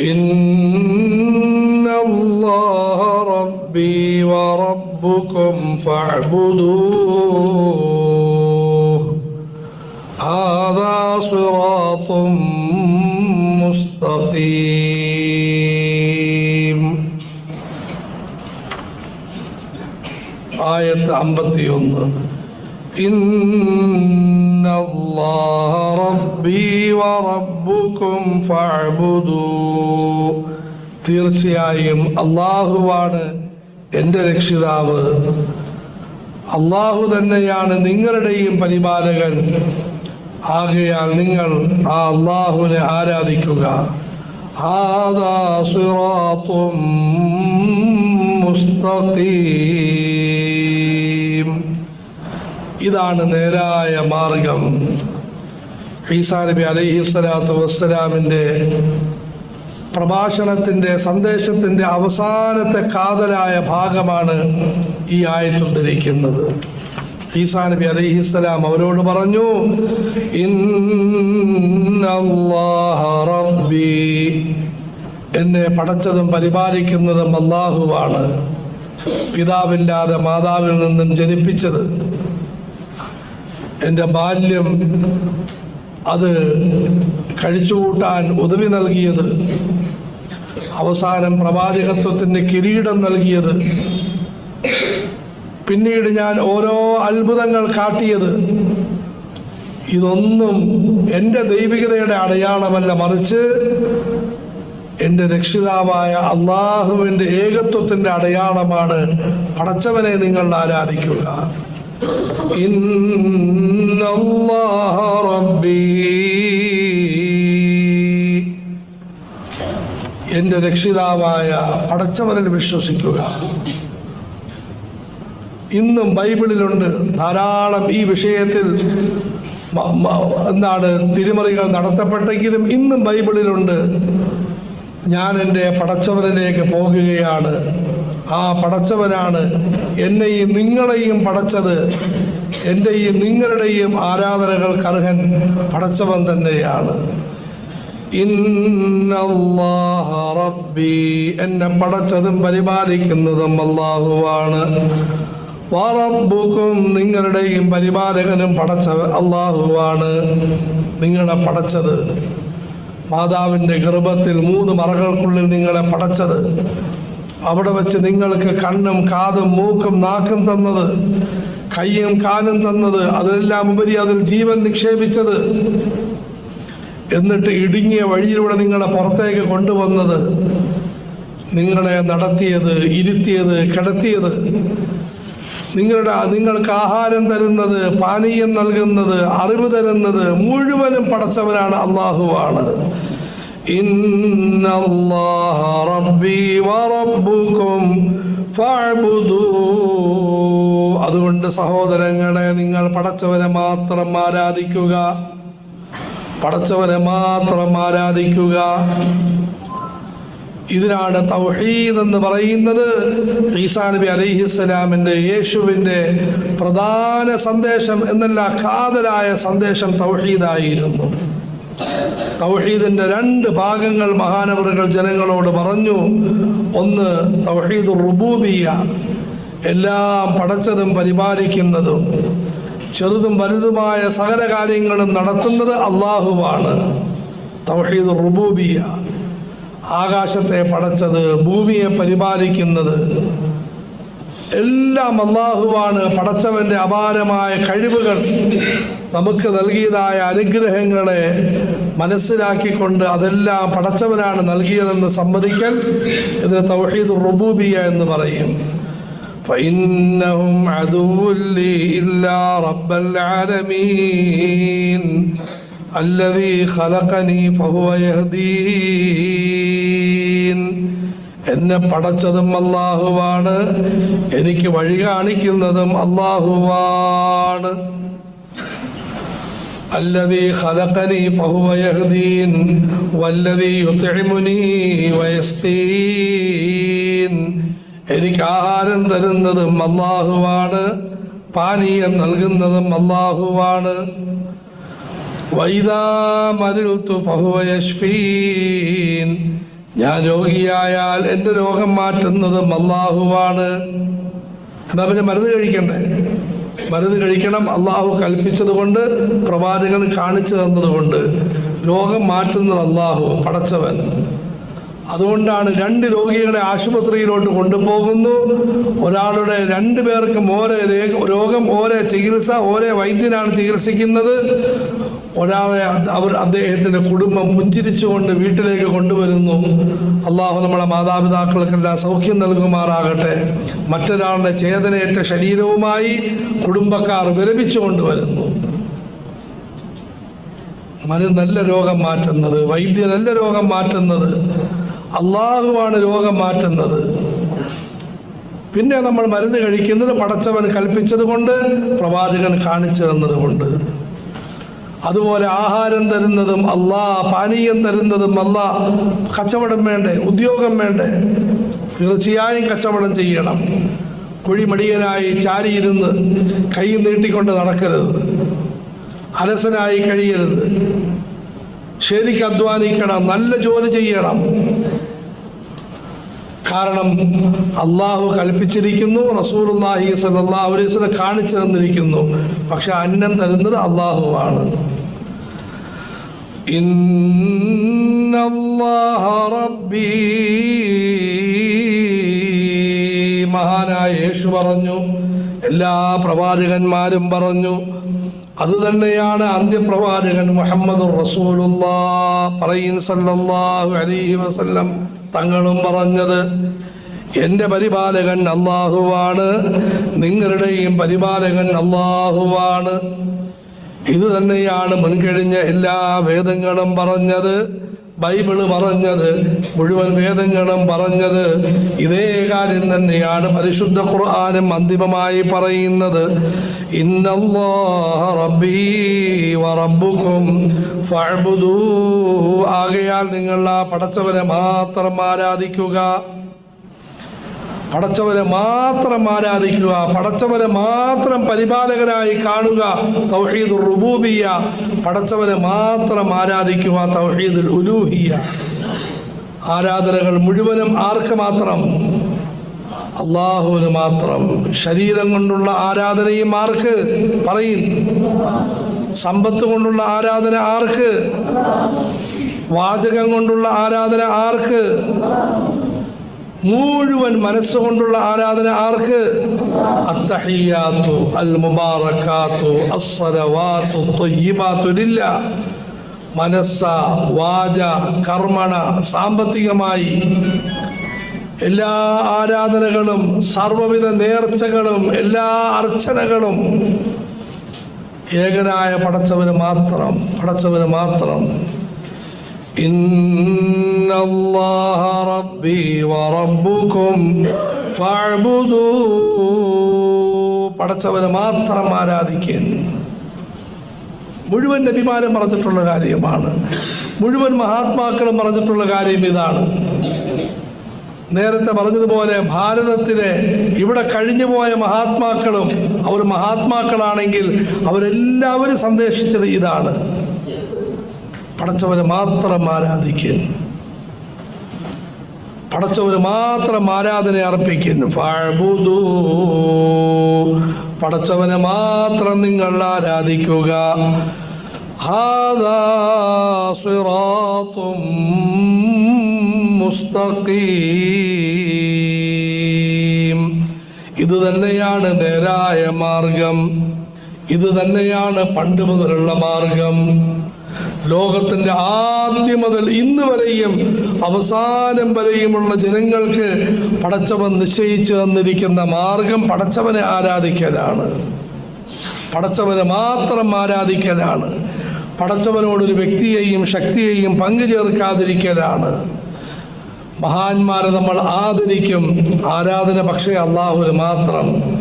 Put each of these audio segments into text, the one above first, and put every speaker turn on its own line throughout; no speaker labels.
إن الله ربي وربكم فاعبدوه. هذا صراط مستقيم. آية 51 إن الله റബ്ബി റബ്ബുക്കും തീർച്ചയായും അള്ളാഹുവാണ് എന്റെ രക്ഷിതാവ്. അള്ളാഹു തന്നെയാണ് നിങ്ങളുടെയും പരിപാലകൻ. ആകയാൽ നിങ്ങൾ ആ അള്ളാഹുവിനെ ആരാധിക്കുക. ഇതാണ് നേരായ മാർഗം. ഈസാ നബി അലൈഹി സ്വലാത്തു വസ്സലാമിന്റെ പ്രഭാഷണത്തിന്റെ സന്ദേശത്തിന്റെ അവസാനത്തെ കാതലായ ഭാഗമാണ് ഈ ആയത്തിൽ ധരിക്കുന്നത് ഈസാ നബി അലൈഹി സ്വലാം അവരോട് പറഞ്ഞു റബ്ബി. എന്നെ പടച്ചതും പരിപാലിക്കുന്നതും അള്ളാഹുവാണ് പിതാവില്ലാതെ മാതാവിൽ നിന്നും ജനിപ്പിച്ചത്. എന്റെ ബാല്യം അത് കഴിച്ചുകൂട്ടാൻ ഉദവി നൽകിയത് അവസാനം പ്രവാചകത്വത്തിന്റെ കിരീടം നൽകിയത്. പിന്നീട് ഞാൻ ഓരോ അത്ഭുതങ്ങൾ കാട്ടിയത്. ഇതൊന്നും എന്റെ ദൈവികതയുടെ അടയാളമല്ല മറിച്ച് എന്റെ രക്ഷിതാവായ അള്ളാഹുവിന്റെ ഏകത്വത്തിന്റെ അടയാളമാണ്. പടച്ചവനെ നിങ്ങൾ ആരാധിക്കുക. ഇന്നല്ലാഹ റബ്ബീ. എന്റെ രക്ഷിതാവായ പടച്ചവനിൽ വിശ്വസിക്കുക. ഇന്നും ബൈബിളിലുണ്ട് ധാരാളം ഈ വിഷയത്തിൽ എന്താണ് തിരുമറികൾ നടത്തപ്പെട്ടെങ്കിലും ഇന്നും ബൈബിളിലുണ്ട്. ഞാൻ എന്റെ പടച്ചവനിലേക്ക് പോകുകയാണ്. ആ പടച്ചവനാണ് എന്നെയും നിങ്ങളെയും പടച്ചത്. എന്റെയും നിങ്ങളുടെയും ആരാധനകൾ അർഹൻ പടച്ചവൻ തന്നെയാണ്. റബ്ബി എന്നെ പടച്ചതും പരിപാലിക്കുന്നതും അള്ളാഹുവാണ് വാറബുക്കും നിങ്ങളുടെയും പരിപാലകനും പടച്ച അള്ളാഹുവാണ് നിങ്ങളെ പടച്ചത്. മാതാവിന്റെ ഗർഭത്തിൽ മൂന്ന് മറകൾക്കുള്ളിൽ നിങ്ങളെ പടച്ചത്. അവിടെ വെച്ച് നിങ്ങൾക്ക് കണ്ണും കാതും മൂക്കും നാക്കും തന്നത് കയ്യും കാലും തന്നത് അതിലെല്ലാം ഉപരി അതിൽ ജീവൻ നിക്ഷേപിച്ചത്. എന്നിട്ട് ഇടുങ്ങിയ വഴിയിലൂടെ നിങ്ങളെ പുറത്തേക്ക് കൊണ്ടുവന്നത്. നിങ്ങളെ നടത്തിയത് ഇരുത്തിയത് കിടത്തിയത്. നിങ്ങളുടെ നിങ്ങൾക്ക് ആഹാരം തരുന്നത് പാനീയം നൽകുന്നത് അറിവ് തരുന്നത് മുഴുവനും പടച്ചവനാണ് അള്ളാഹുവാണ് ഇന്നല്ലാഹ റബ്ബി വറബ്ബുക്കും ഫഅ്ബുദൂ. അതുകൊണ്ട് സഹോദരങ്ങളെ നിങ്ങൾ പടച്ചവനെ മാത്രം ആരാധിക്കുക. പടച്ചവനെ മാത്രം ആരാധിക്കുക. ഇതിനാണ് തൗഹീദ് എന്ന് പറയുന്നത്. ഈസാ നബി അലൈഹിസ്സലാമിന്റെ യേശുവിന്റെ പ്രധാന സന്ദേശം എന്നല്ല കാതലായ സന്ദേശം തൗഹീദായിരുന്നു. തൗഹീദിന്റെ രണ്ട് ഭാഗങ്ങൾ മഹാനവറുകൾ ജനങ്ങളോട് പറഞ്ഞു. ഒന്ന് തൗഹീദ് റുബൂബിയ എല്ലാം പടച്ചതും പരിപാലിക്കുന്നതും ചെറുതും വലുതുമായ സകല കാര്യങ്ങളും നടത്തുന്നത് അള്ളാഹുവാണ്. തൗഹീദ് റുബൂബിയ. ആകാശത്തെ പടച്ചത് ഭൂമിയെ പരിപാലിക്കുന്നത്. എല്ലാം അള്ളാഹുവാണ്. പടച്ചവന്റെ അപാരമായ കഴിവുകൾ നമുക്ക് നൽകിയതായ അനുഗ്രഹങ്ങളെ മനസ്സിലാക്കിക്കൊണ്ട് അതെല്ലാം പടച്ചവനാണ് നൽകിയതെന്ന് സമ്മതിക്കൽ ഇതിന് തൗഹീദ് റുബൂബിയ എന്ന് പറയും. فإنهم عدو لي إلا رب العالمين الذي خلقني فهو يهدين എന്നെ പടച്ചതും അള്ളാഹുവാണ് എനിക്ക് വഴി കാണിക്കുന്നതും അള്ളാഹുവാണ് الذي خلقني فهو يهدين والذي يطعمني ويسقين എനിക്ക് ആഹാരം തരുന്നതും അള്ളാഹുവാണ് പാനീയം നൽകുന്നതും അള്ളാഹുവാണ് ഞാൻ രോഗിയായാൽ എന്റെ രോഗം മാറ്റുന്നതും അള്ളാഹുവാണ് എന്നാ പിന്നെ മരുന്ന് കഴിക്കണ്ടേ? മരുന്ന് കഴിക്കണം. അള്ളാഹു കൽപ്പിച്ചത് കൊണ്ട് പ്രവാചകൻ കാണിച്ചു തന്നതുകൊണ്ട്. രോഗം മാറ്റുന്നത് അള്ളാഹു പടച്ചവൻ. അതുകൊണ്ടാണ് രണ്ട് രോഗികളെ ആശുപത്രിയിലോട്ട് കൊണ്ടുപോകുന്നു. ഒരാളുടെ രണ്ടു പേർക്കും ഓരോ രോഗം ഓരോ ചികിത്സ ഓരോ വൈദ്യനാണ് ചികിത്സിക്കുന്നത്. ഒരാളെ അവർ അദ്ദേഹത്തിന്റെ കുടുംബം പുഞ്ചിരിച്ചുകൊണ്ട് വീട്ടിലേക്ക് കൊണ്ടുവരുന്നു. അള്ളാഹു നമ്മളെ മാതാപിതാക്കൾക്കെല്ലാം സൗഖ്യം നൽകുമാറാകട്ടെ. മറ്റൊരാളുടെ ചേതനയേറ്റ ശരീരവുമായി കുടുംബക്കാർ വിലപിച്ചു കൊണ്ടുവരുന്നു. നല്ല രോഗം മാറ്റുന്നത് വൈദ്യനല്ല രോഗം മാറ്റുന്നത്. അള്ളാഹുവാണ് രോഗം മാറ്റുന്നത്. പിന്നെ നമ്മൾ മരുന്ന് കഴിക്കുന്നത് പടച്ചവൻ കൽപ്പിച്ചത് കൊണ്ട് പ്രവാചകൻ കാണിച്ചു തന്നത് കൊണ്ട്. അതുപോലെ ആഹാരം തരുന്നതും അല്ലാ പാനീയം തരുന്നതും അല്ലാ കച്ചവടം വേണ്ടേ ഉദ്യോഗം വേണ്ടേ തീർച്ചയായും കച്ചവടം ചെയ്യണം. കുഴിമടിയനായി ചാരിയിരുന്ന് കൈ നീട്ടിക്കൊണ്ട് നടക്കരുത്. അലസനായി കഴിയരുത്. ശരിക്ക് അധ്വാനിക്കണം നല്ല ജോലി ചെയ്യണം. കാരണം അള്ളാഹു കൽപ്പിച്ചിരിക്കുന്നു റസൂലുള്ളാഹി സ്വല്ലല്ലാഹു അലൈഹി വസല്ലം കാണിച്ചു തന്നിരിക്കുന്നു. പക്ഷെ അന്നം തരുന്നത് അള്ളാഹുവാണ്. മഹാനായ യേശു പറഞ്ഞു എല്ലാ പ്രവാചകന്മാരും പറഞ്ഞു അത് തന്നെയാണ് അന്ത്യപ്രവാചകൻ മുഹമ്മദ് റസൂലുള്ള പറയും സല്ലല്ലാഹു അലൈഹി വസല്ലം. തങ്ങളും പറഞ്ഞത്. എന്റെ പരിപാലകൻ അള്ളാഹുവാണ് നിങ്ങളുടെയും പരിപാലകൻ അള്ളാഹുവാണ് ഇത് തന്നെയാണ് മുൻകഴിഞ്ഞ എല്ലാ വേദങ്ങളും പറഞ്ഞത്. ബൈബിൾ പറഞ്ഞത് മുഴുവൻ വേദങ്ങളും പറഞ്ഞത് ഇതേ കാര്യം തന്നെയാണ് പരിശുദ്ധ ഖുർആാനും അന്തിമമായി പറയുന്നത്. ആകയാൽ നിങ്ങൾ ആ പടച്ചവനെ മാത്രം ആരാധിക്കുക. പടച്ചവനെ മാത്രം ആരാധിക്കുക പടച്ചവരെ മാത്രം പരിപാലകനായി കാണുക തൗഹീദ് റുബൂബിയ പടച്ചവരെ മാത്രം ആരാധിക്കുക തൗഹീദുൽ ഉലൂഹിയ ആരാധനകൾ മുഴുവനും ആർക്ക് മാത്രം? അള്ളാഹുവിന് മാത്രം. ശരീരം കൊണ്ടുള്ള ആരാധനയും ആർക്ക്? പറയും. സമ്പത്ത് കൊണ്ടുള്ള ആരാധന ആർക്ക്? വാചകം കൊണ്ടുള്ള ആരാധന ആർക്ക്? മുഴുവൻ മനസ്സുകൊണ്ടുള്ള ആരാധന ആർക്ക്? അത്തഹിയാത്തു ലില്ല മനസ്സ വാച കർമ്മണ സാമ്പത്തികമായി എല്ലാ ആരാധനകളും സർവവിധ നേർച്ചകളും എല്ലാ അർച്ചനകളും ഏകനായ പടച്ചവന് മാത്രം പടച്ചവന് മാത്രം. إن الله ربي وربكم فاعبدوا പടച്ചവനെ മാത്രം ആരാധിക്കാൻ മുഴുവൻ നബിമാരും പറഞ്ഞിട്ടുള്ള കാര്യമാണ് മുഴുവൻ മഹാത്മാക്കളും പറഞ്ഞിട്ടുള്ള കാര്യം ഇതാണ് നേരത്തെ പറഞ്ഞതുപോലെ ഭാരതത്തിലെ ഇവിടെ കഴിഞ്ഞുപോയ മഹാത്മാക്കളും അവർ മഹാത്മാക്കളാണെങ്കിൽ അവരെല്ലാവരും സന്ദേശിച്ചത് ഇതാണ് പടച്ചവനെ മാത്രം ആരാധിക്കുന്നു. പടച്ചവന് മാത്രം ആരാധന അർപ്പിക്കുന്നു. പടച്ചവനെ മാത്രം നിങ്ങൾ ആരാധിക്കുക. ഹാദാ മുസ്തഖീം. ഇത് തന്നെയാണ് നേരായ മാർഗം. ഇത് തന്നെയാണ് പണ്ട് മുതലുള്ള മാർഗം. ലോകത്തിന്റെ ആദ്യം മുതൽ ഇന്ന് വരെയും അവസാനം വരെയുമുള്ള ജനങ്ങൾക്ക് പടച്ചവൻ നിശ്ചയിച്ചു തന്നിരിക്കുന്ന മാർഗം പടച്ചവനെ ആരാധിക്കലാണ്. പടച്ചവനെ മാത്രം ആരാധിക്കലാണ്. പടച്ചവനോടൊരു വ്യക്തിയെയും ശക്തിയെയും പങ്കു ചേർക്കാതിരിക്കലാണ്. മഹാന്മാരെ നമ്മൾ ആദരിക്കും ആരാധന പക്ഷേ അള്ളാഹുവിന് മാത്രം.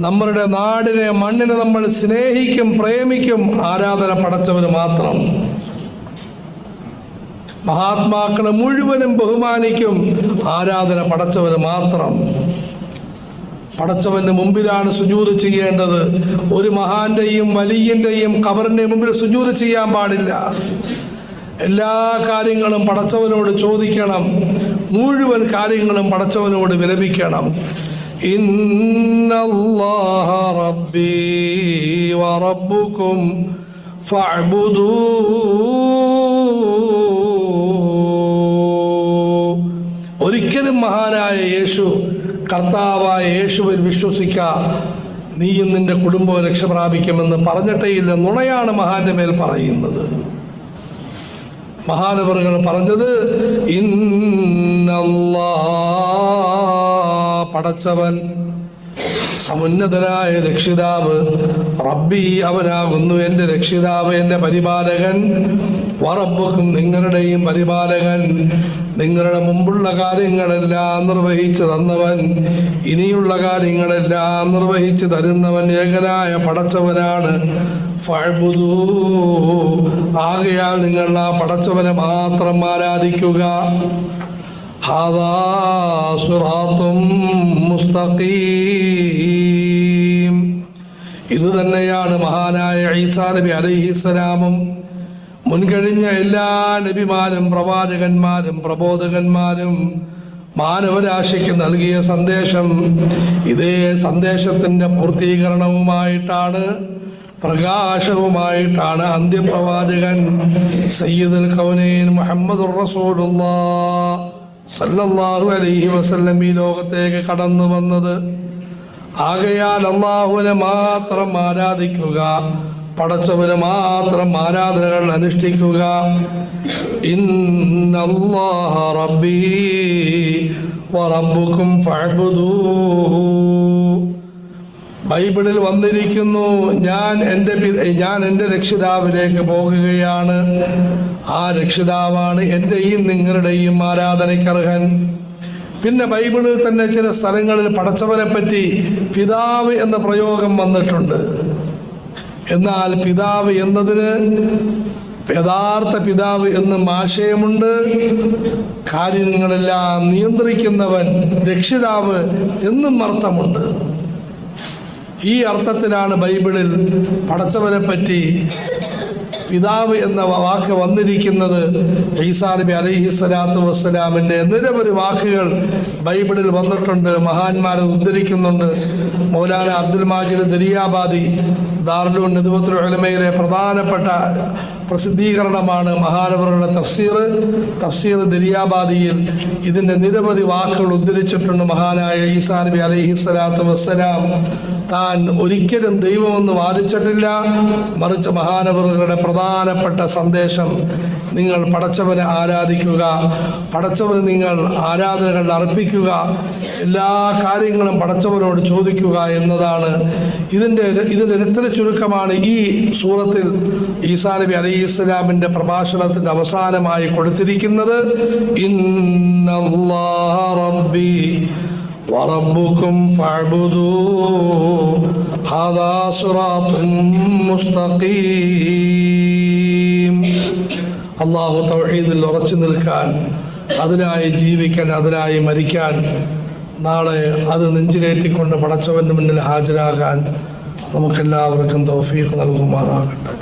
നമ്മളുടെ നാടിനെ മണ്ണിനെ നമ്മൾ സ്നേഹിക്കും പ്രേമിക്കും ആരാധന പടച്ചവന് മാത്രം. മഹാത്മാക്കളെ മുഴുവനും ബഹുമാനിക്കും ആരാധന പടച്ചവന് മാത്രം. പടച്ചവന് മുമ്പിലാണ് സുജൂത് ചെയ്യേണ്ടത്. ഒരു മഹാന്റെയും വലിയന്റെയും കബറിന്റെ മുമ്പിൽ സുജൂത് ചെയ്യാൻ പാടില്ല. എല്ലാ കാര്യങ്ങളും പടച്ചവനോട് ചോദിക്കണം. മുഴുവൻ കാര്യങ്ങളും പടച്ചവനോട് വിലപിക്കണം. ഇന്നല്ലാഹ ربي وربكم فاعبدوه ഒരിക്കലും മഹാനായ യേശു കർത്താവായ യേശുവിൽ വിശ്വസിക്ക നീയും നിന്റെ കുടുംബവും രക്ഷ പ്രാപിക്കുമെന്ന് പറഞ്ഞിട്ടേയില്ല നുണയാണ് മഹാന്റെ മേൽ പറയുന്നത്. മഹാനവറുകൾ പറഞ്ഞത് ഇന്നല്ലാ പടച്ചവൻ സമുന്നതനായ രക്ഷിതാവ് റബ്ബി അവനാകുന്നു എന്റെ രക്ഷിതാവ് എന്റെ പരിപാലകൻ. വറബുക്കും നിങ്ങളുടെയും പരിപാലകൻ. നിങ്ങളുടെ മുമ്പുള്ള കാര്യങ്ങളെല്ലാം നിർവഹിച്ചു തന്നവൻ ഇനിയുള്ള കാര്യങ്ങളെല്ലാം നിർവഹിച്ചു തരുന്നവൻ ഏകനായ പടച്ചവനാണ്. ആകയാൽ നിങ്ങൾ ആ പടച്ചവനെ മാത്രം ആരാധിക്കുക. ഹാദാ صراط മുസ്തഖീം ഇത് തന്നെയാണ് മഹാനായ ഈസാ നബി അലൈഹിസ്സലാമും മുൻകഴിഞ്ഞ എല്ലാ നബിമാരും പ്രവാചകന്മാരും പ്രബോധകന്മാരും മാനവരാശിക്ക് നൽകിയ സന്ദേശം. ഇതേ സന്ദേശത്തിന്റെ പൂർത്തീകരണവുമായിട്ടാണ് പ്രകാശവുമായിട്ടാണ് അന്ത്യപ്രവാചകൻ സയ്യിദുൽ കൗനൈൻ മുഹമ്മദുർ റസൂലുള്ളാഹ് സല്ലല്ലാഹു അലൈഹി വസല്ലം ഈ ലോകത്തേക്ക് കടന്നു വന്നത്. ആകയാൽ അള്ളാഹുവിനെ മാത്രം ആരാധിക്കുക പടച്ചവന് മാത്രം ആരാധനകൾ അനുഷ്ഠിക്കുക. റബ്ബി ബൈബിളിൽ വന്നിരിക്കുന്നു ഞാൻ എന്റെ ഞാൻ എന്റെ രക്ഷിതാവിലേക്ക് പോകുകയാണ്. ആ രക്ഷിതാവാണ് എന്റെയും നിങ്ങളുടെയും ആരാധനയ്ക്കർഹൻ. പിന്നെ ബൈബിളിൽ തന്നെ ചില സ്ഥലങ്ങളിൽ പടച്ചവനെ പറ്റി പിതാവ് എന്ന പ്രയോഗം വന്നിട്ടുണ്ട്. എന്നാൽ പിതാവ് എന്നതിന് യഥാർത്ഥ പിതാവ് എന്നും ആശയമുണ്ട്. കാര്യങ്ങളെല്ലാം നിയന്ത്രിക്കുന്നവൻ രക്ഷിതാവ് എന്നും അർത്ഥമുണ്ട്. ഈ അർത്ഥത്തിലാണ് ബൈബിളിൽ പടച്ചവനെ പറ്റി പിതാവ് എന്ന വാക്ക് വന്നിരിക്കുന്നത് ഈസാ നബി അലൈഹി സ്വലാത്തു വസ്സലാമിന്റെ നിരവധി വാക്കുകൾ ബൈബിളിൽ വന്നിട്ടുണ്ട് മഹാന്മാരെ ഉദ്ധരിക്കുന്നുണ്ട്. മൗലാന അബ്ദുൽ മാജിദ് ദരിയാബാദി ദാർലൂൺ നിതുവത്തുൽ പ്രധാനപ്പെട്ട പ്രസിദ്ധീകരണമാണ് മഹാനവറുടെ തഫ്സീർ. തഫ്സീർ ദരിയാബാദിയിൽ ഇതിന്റെ നിരവധി വാക്കുകൾ ഉദ്ധരിച്ചിട്ടുണ്ട് മഹാനായ ഈസാ നബി അലൈഹി സ്വലാത്തു വസ്സലാം. താൻ ഒരിക്കലും ദൈവമെന്ന് വാദിച്ചിട്ടില്ല. മറിച്ച് മഹാനവറുകളുടെ പ്രധാനപ്പെട്ട സന്ദേശം നിങ്ങൾ പടച്ചവനെ ആരാധിക്കുക പടച്ചവന് നിങ്ങൾ ആരാധനകൾ അർപ്പിക്കുക എല്ലാ കാര്യങ്ങളും പടച്ചവനോട് ചോദിക്കുക എന്നതാണ്. ഇതിന്റെ ഇതിന്റെ രത്ന ചുരുക്കമാണ് ഈ സൂറത്തിൽ ഈസാ നബി അലൈഹി ഇസ്ലാമിൻ്റെ പ്രഭാഷണത്തിൻ്റെ അവസാനമായി കൊടുത്തിരിക്കുന്നത് ഇന്നല്ലാഹ റബ്ബി وربكم فاعبدوه هذا صراط مستقيم അള്ളാഹു തൗഹീദിൽ ഉറച്ചു നിൽക്കാൻ അതിനായി ജീവിക്കാൻ അതിനായി മരിക്കാൻ നാളെ അത് നെഞ്ചിലേറ്റിക്കൊണ്ട് പടച്ചവൻ്റെ മുന്നിൽ ഹാജരാകാൻ നമുക്കെല്ലാവർക്കും തൗഫീഖ് നൽകുമാറാകട്ടെ